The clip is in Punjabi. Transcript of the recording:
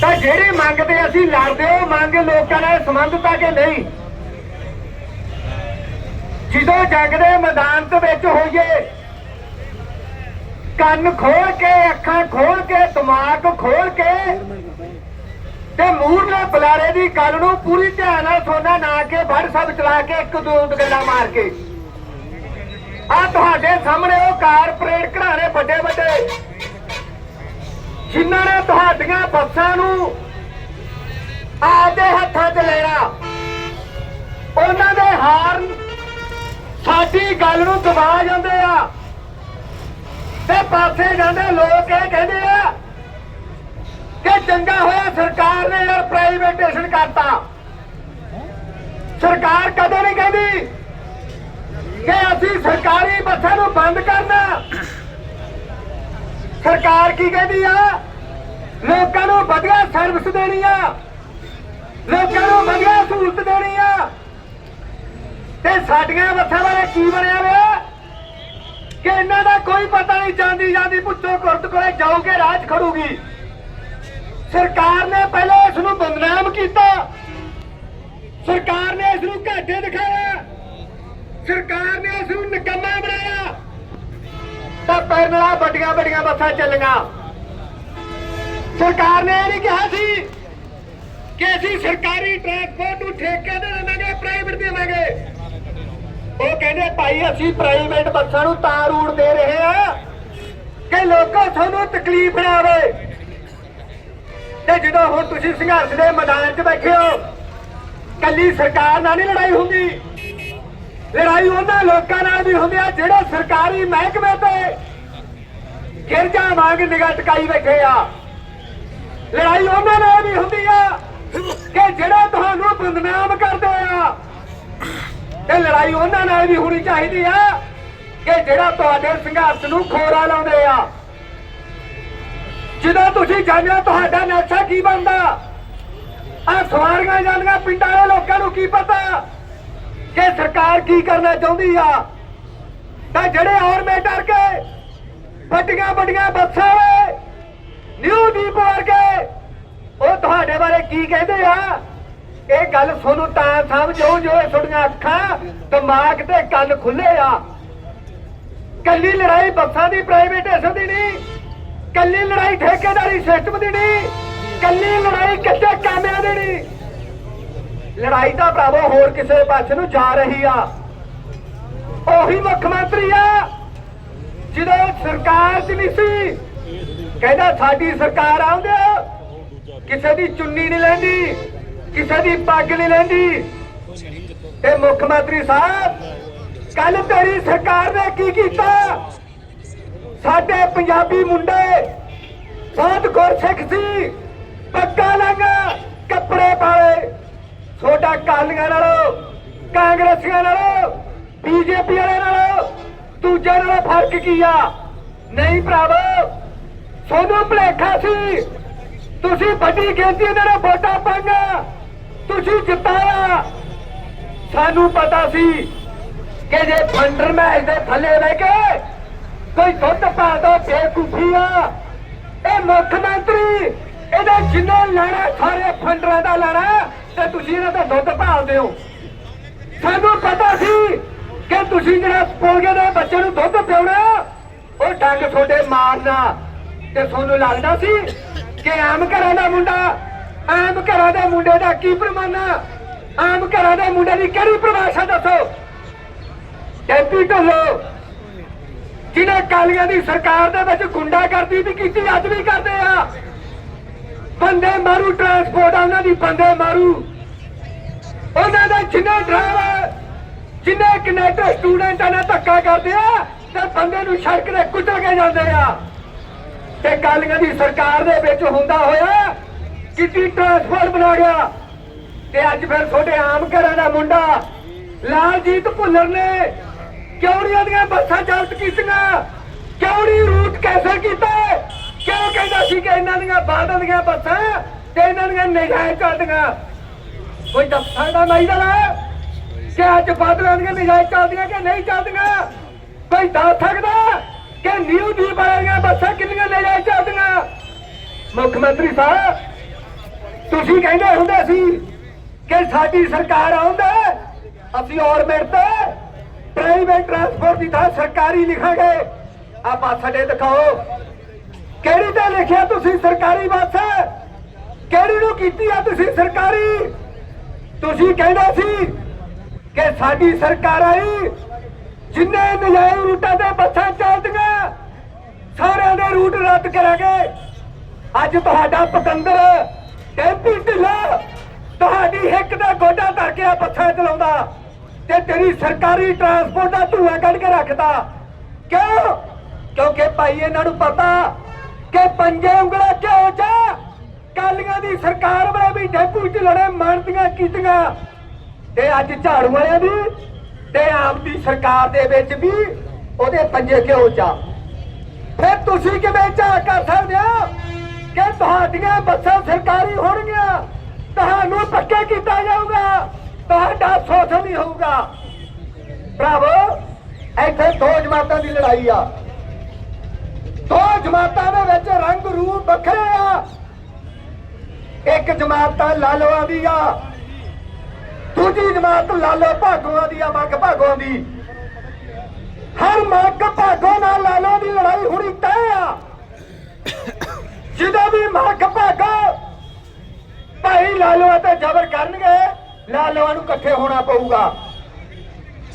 ਤਾਂ ਜਿਹੜੀ ਮੰਗ ਤੇ ਅਸੀਂ ਲੜਦੇ, ਉਹ ਮੰਗ ਲੋਕਾਂ ਨਾਲ ਸੰਬੰਧਤਾ ਕਿ ਨਹੀਂ? ਜਦੋਂ ਜੰਗ ਦੇ ਮੈਦਾਨ ਦੇ ਵਿੱਚ ਹੋਈਏ, ਕੰਨ ਖੋਲ ਕੇ, ਅੱਖਾਂ ਖੋਲ ਕੇ, ਦਿਮਾਗ ਖੋਲ ਕੇ, ਤੇ ਮੂਹਰਲੇ ਬੁਲਾਰੇ ਦੀ ਗੱਲ ਨੂੰ ਪੂਰੀ ਧਿਆਨ ਨਾਲ ਸੁਣਨਾ ਨਾ ਕੇ WhatsApp ਚਲਾ ਕੇ, ਇੱਕ ਦੋ ਗੱਲਾਂ ਮਾਰ ਕੇ। ਆ ਤੁਹਾਡੇ ਸਾਹਮਣੇ ਉਹ ਕਾਰਪੋਰੇਟ ਘਰਾਣੇ ਵੱਡੇ ਵੱਡੇ ਜਿਨ੍ਹਾਂ ਨੇ ਤੁਹਾਡੀਆਂ ਬੱਸਾਂ ਨੂੰ ਆਪਦੇ ਹੱਥਾਂ 'ਚ ਲੈਣਾ। ਉਹਨਾਂ ਦੇ ਹਾਰਨ ਸਾਡੀ ਗੱਲ ਨੂੰ ਦਬਾ ਜਾਂਦੇ ਆ। ਤੇ ਪਾਸੇ ਜਾਂਦੇ ਲੋਕ ਇਹ ਕਹਿੰਦੇ ਆ ਕਿ ਚੰਗਾ ਹੋਇਆ ਸਰਕਾਰ ਨੇ ਯਾਰ ਪ੍ਰਾਈਵੇਟੇਸ਼ਨ ਕਰਤਾ। ਸਰਕਾਰ ਕਦੋਂ ਨਹੀਂ ਕਹਿੰਦੀ ਕਿ ਅਸੀਂ ਸਰਕਾਰੀ ਬੱਸਾਂ ਨੂੰ ਬੰਦ ਕਰਨਾ। ਸਰਕਾਰ ਕੀ ਕਹਿੰਦੀ ਆ? ਲੋਕਾਂ ਨੂੰ ਵਧੀਆ ਸਰਵਿਸ ਦੇਣੀ ਆ। ਲੋਕਾਂ ਨੂੰ ਵਧੀਆ ਸਹੂਲਤ ਦੇਣੀ ਆ। ਤੇ ਸਾਡੀਆਂ ਬੱਸਾਂ ਬਾਰੇ ਕੀ ਬਣਿਆ ਵੇ? ਕਿ ਇਹਨਾਂ ਦਾ ਕੋਈ ਪਤਾ ਨਹੀਂ ਜਾਂਦੀ ਜਾਂਦੀ ਪੁੱਛੋ ਕੁਰਤ ਕੋਲੇ ਜਾਓਗੇ ਰਾਜ ਖੜੂਗੀ। ਸਰਕਾਰ ਨੇ ਪਹਿਲਾਂ ਇਸ ਨੂੰ ਬਦਨਾਮ ਕੀਤਾ। ਸਰਕਾਰ ਨੇ ਇਸ ਨੂੰ ਘਾਟੇ ਦਿਖਾਇਆ। ਸਰਕਾਰ ਨੇ ਇਸ ਨੂੰ ਨਿਕੰਮਾ ਬਣਾਇਆ। ਤਾਂ ਪੈਰ ਵੱਡੀਆਂ ਵੱਡੀਆਂ ਬੱਸਾਂ ਚੱਲੀਆਂ। ਸਰਕਾਰ ਨੇ ਇਹ ਨਹੀਂ ਕਿਹਾ ਸੀ ਕਿ ਅਸੀਂ ਸਰਕਾਰੀ ਟਰਾਂਸਪੋਰਟ ਨੂੰ ਠੇਕੇ ਤੇ ਦੇਵਾਂਗੇ ਪ੍ਰਾਈਵੇਟ ਦੇਵਾਂਗੇ। ਉਹ ਕਹਿੰਦੇ, ਭਾਈ, ਅਸੀਂ ਪ੍ਰਾਈਵੇਟ ਬੱਸਾਂ ਨੂੰ ਤਾਂ ਰੂਟ ਦੇ ਰਹੇ ਆ ਕਿ ਲੋਕਾਂ ਤੁਹਾਨੂੰ ਤਕਲੀਫ ਨਾ ਆਵੇ। ਤੇ ਜਦੋਂ ਹੁਣ ਤੁਸੀਂ ਸੰਘਰਸ਼ ਦੇ ਮੈਦਾਨ 'ਚ ਬੈਠੇ ਹੋ, ਕੱਲੀ ਸਰਕਾਰ ਨਾਲ ਨਹੀਂ ਲੜਾਈ ਹੁੰਦੀ। ਲੜਾਈ ਉਹਨਾਂ ਲੋਕਾਂ ਨਾਲ ਵੀ ਹੁੰਦੀ ਆ, ਜਿਹੜੇ ਸਰਕਾਰੀ ਮਹਿਕਮੇ ਤੇ ਗਿਰਜਾ ਵਾਂਗ ਨਿਗਾਹ ਟਿਕਾਈ ਬੈਠੇ ਆ। ਲੜਾਈ ਉਹਨਾਂ ਨਾਲ ਵੀ ਹੁੰਦੀ ਆ ਕਿ ਜਿਹੜੇ ਤੁਹਾਨੂੰ ਬਦਨਾਮ ਕਰਦੇ ਆ, ਤੇ ਲੜਾਈ ਉਹਨਾਂ ਨਾਲ ਵੀ ਹੋਣੀ ਚਾਹੀਦੀ ਆ ਕਿ ਜਿਹੜਾ ਤੁਹਾਡੇ ਸੰਘਰਸ਼ ਨੂੰ ਖੋਰਾ ਲਾਉਂਦੇ ਆ। ਜਦੋਂ ਤੁਸੀਂ ਜਾਣਦੇ ਹੋ ਤੁਹਾਡਾ ਨਕਸ਼ਾ ਕੀ ਬਣਦਾ ਆ ਸਵਾਰੀਆਂ ਜਾਂਦੀਆਂ ਪਿੰਡਾਂ ਦੇ ਲੋਕਾਂ ਨੂੰ ਕੀ ਪਤਾ? ਕਿ ਸਰਕਾਰ ਕੀ ਕਰਨਾ ਚਾਹੁੰਦੀ ਆ, ਤਾਂ ਜਿਹੜੇ ਔਰ ਡਰ ਕੇ ਵੱਡੀਆਂ ਵੱਡੀਆਂ ਬੱਸਾਂ ਵੇ ਨਿਊ ਦੀਪ ਵਰਗੇ ਉਹ ਤੁਹਾਡੇ ਬਾਰੇ ਕੀ ਕਹਿੰਦੇ ਆ? ਇਹ ਗੱਲ ਤੁਹਾਨੂੰ ਤਾਂ ਸਮਝੋ ਜੋ ਤੁਹਾਡੀਆਂ ਅੱਖਾਂ ਦਿਮਾਗ ਤੇ ਕੰਨ ਖੁੱਲੇ ਆ। ਕੱਲੀ ਲੜਾਈ ਬੱਸਾਂ ਦੀ ਪ੍ਰਾਈਵੇਟੇਸ਼ਨ ਦੀ ਨਹੀਂ, ਕੱਲੀ ਲੜਾਈ ਠੇਕੇਦਾਰੀ ਸਿਸਟਮ ਦੀ ਨਹੀਂ, ਕੱਲੀ ਲੜਾਈ ਕੱਚੇ ਕਾਮਿਆਂ ਦੀ ਨਹੀਂ। ਲੜਾਈ ਤਾਂ ਭਰਾਵੋ ਹੋਰ ਕਿਸੇ ਪਾਸੇ ਨੂੰ ਜਾ ਰਹੀ ਆ। ਉਹੀ ਮੁੱਖ ਮੰਤਰੀ ਆ ਜਦੋਂ ਸਰਕਾਰ 'ਚ ਨਹੀਂ ਸੀ। ਕਹਿੰਦਾ ਸਾਡੀ ਸਰਕਾਰ ਆਉਂਦੇ ਕਿਸੇ ਦੀ ਚੁੰਨੀ ਨਹੀਂ ਲੈਂਦੀ, ਕਿਸੇ ਦੀ ਪੱਗ ਨਹੀਂ ਲੈਂਦੀ। ਤੇ ਮੁੱਖ ਮੰਤਰੀ ਸਾਹਿਬ, ਕੱਲ ਤੇਰੀ ਸਰਕਾਰ ਨੇ ਕੀ ਕੀਤਾ? ਸਾਡੇ ਪੰਜਾਬੀ ਮੁੰਡੇ ਬਹੁਤ ਗੁਰਸਿੱਖ ਸੀ ਪੱਕਾ ਲੰਗਾ ਕੱਪੜੇ ਪਾਲੇ। ਅਕਾਲੀਆਂ ਨਾਲੋਂ, ਕਾਂਗਰਸੀਆਂ ਨਾਲੋਂ, ਬੀਜੇਪੀ ਵਾਲੇ ਨਾਲੋਂ ਦੂਜੇ ਨਾਲੋਂ ਫ਼ਰਕ ਕੀ ਆ? ਨਹੀਂ ਭਰਾਵੋ ਸੋਨੂੰ ਭਲੇਖਾ ਸੀ। ਤੁਸੀਂ ਵੱਡੀ ਗਿਣਤੀ ਇਹਨਾਂ ਵੋਟਾਂ ਪਾਈਆਂ, ਤੁਸੀਂ ਜਿਤਾਇਆ। ਸਾਨੂੰ ਪਤਾ ਸੀ ਕਿ ਜੇ ਫੰਡਰ ਮੈਚ ਦੇ ਥੱਲੇ ਬਹਿ ਕੇ ਕੋਈ ਦੁੱਧ ਪਾ ਦੋ ਬੇਕੂਫੀ ਆ, ਇਹ ਮੁੱਖ ਮੰਤਰੀ, ਇਹਦਾ ਜਿੰਨਾ ਲੈਣਾ, ਸਾਰੇ ਫੰਡਰਾਂ ਦਾ ਲੈਣਾ ਤੇ ਤੁਸੀਂ ਇਹਨਾਂ ਦਾ ਦੁੱਧ ਭਾਲਦੇ ਹੋ। ਸਾਨੂੰ ਪਤਾ ਸੀ ਕਿ ਤੁਸੀਂ ਜਿਹੜਾ ਪੋਲਗੇ ਦੇ ਬੱਚੇ ਨੂੰ ਦੁੱਧ ਪਿਉਣਾ, ਉਹ ਡੰਗ ਤੁਹਾਡੇ ਮਾਰਨਾ। ਤੇ ਤੁਹਾਨੂੰ ਲੱਗਦਾ ਸੀ ਕਿ ਆਮ ਘਰਾਂ ਦਾ ਮੁੰਡਾ, ਆਮ ਘਰਾਂ ਦੇ ਮੁੰਡੇ ਦਾ ਕੀ ਪ੍ਰਮਾਣਾ ਆਮ ਘਰਾਂ ਦੇ ਮੁੰਡੇ ਦੀ ਕਿਹੜੀ ਪਰਿਭਾਸ਼ਾ ਦੱਸੋ? ਟੈਂਪੀ ਢੋਲੋ, ਜਿਹਨੇ ਕਾਲੀਆਂ ਦੀ ਸਰਕਾਰ ਦੇ ਵਿੱਚ ਗੁੰਡਾਗਰਦੀ ਵੀ ਕੀਤੀ, ਅੱਜ ਵੀ ਕਰਦੇ ਆ। ਬੰਦੇ ਮਾਰੂ, ਟਰਾਂਸਪੋਰਟ ਆ, ਉਹਨਾਂ ਦੀ ਬੰਦੇ ਮਾਰੂ। ਉਹਨਾਂ ਦੇ ਜਿੰਨੇ ਡਰਾਈਵਰ ਜਿੰਨੇ ਕਨੈਕਟਰ ਸਟੂਡੈਂਟਾਂ ਨਾਲ ਧੱਕਾ ਕਰਦੇ ਆ, ਤੇ ਬੰਦੇ ਨੂੰ ਸੜਕ ਤੇ ਕੁੱਟਲ ਕੇ ਜਾਂਦੇ ਆ। ਤੇ ਕਾਲੀਆਂ ਦੀ ਸਰਕਾਰ ਦੇ ਵਿੱਚ ਹੁੰਦਾ ਹੋਇਆ ਕਿਤੇ ਟਰਾਂਸਪੋਰਟ ਬਣਾ ਗਿਆ ਤੇ ਅੱਜ ਫਿਰ ਤੁਹਾਡੇ ਆਮ ਘਰਾਂ ਦਾ ਮੁੰਡਾ, ਲਾਲਜੀਤ ਭੁੱਲਰ ਨੇ ਕਿਉੜੀਆਂ ਦੀਆਂ ਬੱਸਾਂ ਜ਼ਬਤ ਕੀਤੀਆਂ? ਕਿਉੜੀ ਰੂਟ ਕੈਸੇ ਕੀਤਾ? ਕਿਉਂ ਕਹਿੰਦਾ ਸੀ ਕਿ ਇਹਨਾਂ ਦੀਆਂ ਬਾਦਲ ਦੀਆਂ ਬੱਸਾਂ ਤੇ ਇਹਨਾਂ ਦੀਆਂ ਨਜਾਇਜ਼ ਚੱਲਦੀਆਂ? ਕੋਈ ਦੱਸ ਦਾ ਨਹੀਂ ਦਾ ਕਿ ਅੱਜ ਬਾਦਲਾਂ ਦੀਆਂ ਨਜਾਇਜ਼ ਚੱਲਦੀਆਂ ਕਿ ਨਹੀਂ ਚੱਲਦੀਆਂ? ਕੋਈ ਦੱਸ ਸਕਦਾ ਕਿ ਨਿਊ ਦੀਪ ਵਾਲੀਆਂ ਬੱਸਾਂ ਕਿੰਨੀਆਂ ਨਜਾਇਜ਼ ਚੱਲਦੀਆਂ? ਮੁੱਖ ਮੰਤਰੀ ਸਾਹਿਬ, ਤੁਸੀਂ ਕਹਿੰਦੇ ਹੁੰਦੇ ਸੀ ਕਿ ਸਾਡੀ ਸਰਕਾਰ ਆਉਂਦਾ, ਅਸੀਂ ਔਰਮਿੰਟ ਤੇ ਪ੍ਰਾਈਵੇਟ ਟਰਾਂਸਪੋਰਟ ਦੀ ਥਾਂ ਸਰਕਾਰੀ ਲਿਖਾਂਗੇ। ਆ ਬੱਸ ਅੱਡੇ ਦਿਖਾਓ, ਕਿਹੜੀ ਤੇ ਲਿਖਿਆ ਤੁਸੀਂ ਸਰਕਾਰੀ ਬੱਸ? ਕਿਹੜੀ ਨੂੰ ਕੀਤੀ ਆ ਤੁਸੀਂ ਸਰਕਾਰੀ? ਤੁਸੀਂ ਕਹਿੰਦੇ ਸੀ ਕਿ ਸਾਡੀ ਸਰਕਾਰ ਆਈ, ਜਿੰਨੇ ਨਜਾਇਜ਼ ਰੂਟਾਂ ਤੇ ਬੱਸਾਂ ਚੱਲਦੀਆਂ, ਸਾਰਿਆਂ ਦੇ ਰੂਟ ਰੱਦ ਕਰਾਂਗੇ। ਅੱਜ ਤੁਹਾਡਾ ਪਤੰਦਰ ਟੈਂਪੀ ਢਿੱਲਾ, ਤੁਹਾਡੀ ਇੱਕ ਦਾ ਗੋਡਾ ਧਰ ਕੇ ਆ ਬੱਸਾਂ ਚਲਾਉਂਦਾ ਤੇ ਤੇਰੀ ਸਰਕਾਰੀ ਟਰਾਂਸਪੋਰਟ ਦਾ ਧੂਆਂ ਕੱਢ ਕੇ ਰੱਖਦਾ। ਕਿਉਂ? ਕਿਉਂਕਿ ਭਾਈ, ਇਹਨਾਂ ਨੂੰ ਪਤਾ ਕਿ ਪੰਜੇ ਉਂਗਲਾਂ ਕਿਉਂ ਚ ਅਕਾਲੀਆਂ ਦੀ ਸਰਕਾਰ ਵੇਲੇ ਵੀ ਟੈਂਪੂ ਢਿੱਲਣੇ ਮੰਨਦੀਆਂ ਕੀਤੀਆਂ। ਤੇ ਅੱਜ ਝਾੜੂ ਵਾਲਿਆਂ ਦੀ ਤੇ ਆਪ ਦੀ ਸਰਕਾਰ ਦੇ ਵਿੱਚ ਵੀ ਉਹਦੇ ਪੰਜੇ ਕਿਉਂ ਚਾ? ਫਿਰ ਤੁਸੀਂ ਕਿਵੇਂ ਝਾਕ ਕਰ ਸਕਦੇ ਹੋ ਕਿ ਤੁਹਾਡੀਆਂ ਬੱਸਾਂ ਸਰਕਾਰੀ ਹੋਣਗੀਆਂ? ਤੁਹਾਨੂੰ ਪੱਕੇ ਕੀਤਾ ਜਾਊਗਾ, ਤੁਹਾਡਾ ਸੋਚ ਨਹੀਂ ਹੋਊਗਾ। ਭਰਾਵੋ, ਇੱਥੇ ਦੋ ਜਮਾਤਾਂ ਦੀ ਲੜਾਈ ਆ। ਦੋ ਜਮਾਤਾਂ ਦੇ ਵਿੱਚ ਰੰਗ ਰੂਪ ਵੱਖਰੇ ਆ। ਇੱਕ ਜਮਾਤ ਤਾਂ ਲਾਲੋਆਂ ਦੀ ਆ। ਦੂਜੀ ਜਮਾਤ ਲਾਲੋ ਭਾਗੋਆਂ ਦੀ ਆ, ਮੱਗ ਭਾਗੋਂ ਦੀ। ਹਰ ਮੱਗ ਭਾਗੋ ਨਾਲ ਲਾਲੋ ਦੀ ਲੜਾਈ ਹੁਣੀ ਤੈਅ ਆ। ਜਿਹਦਾ ਵੀ ਮੱਗ ਭਾਗੋ ਭਾਈ ਲਾਲੋ ਤੇ ਜ਼ਬਰ ਕਰਨਗੇ, ਲਾਲੋਆਂ ਨੂੰ ਇਕੱਠੇ ਹੋਣਾ ਪਊਗਾ।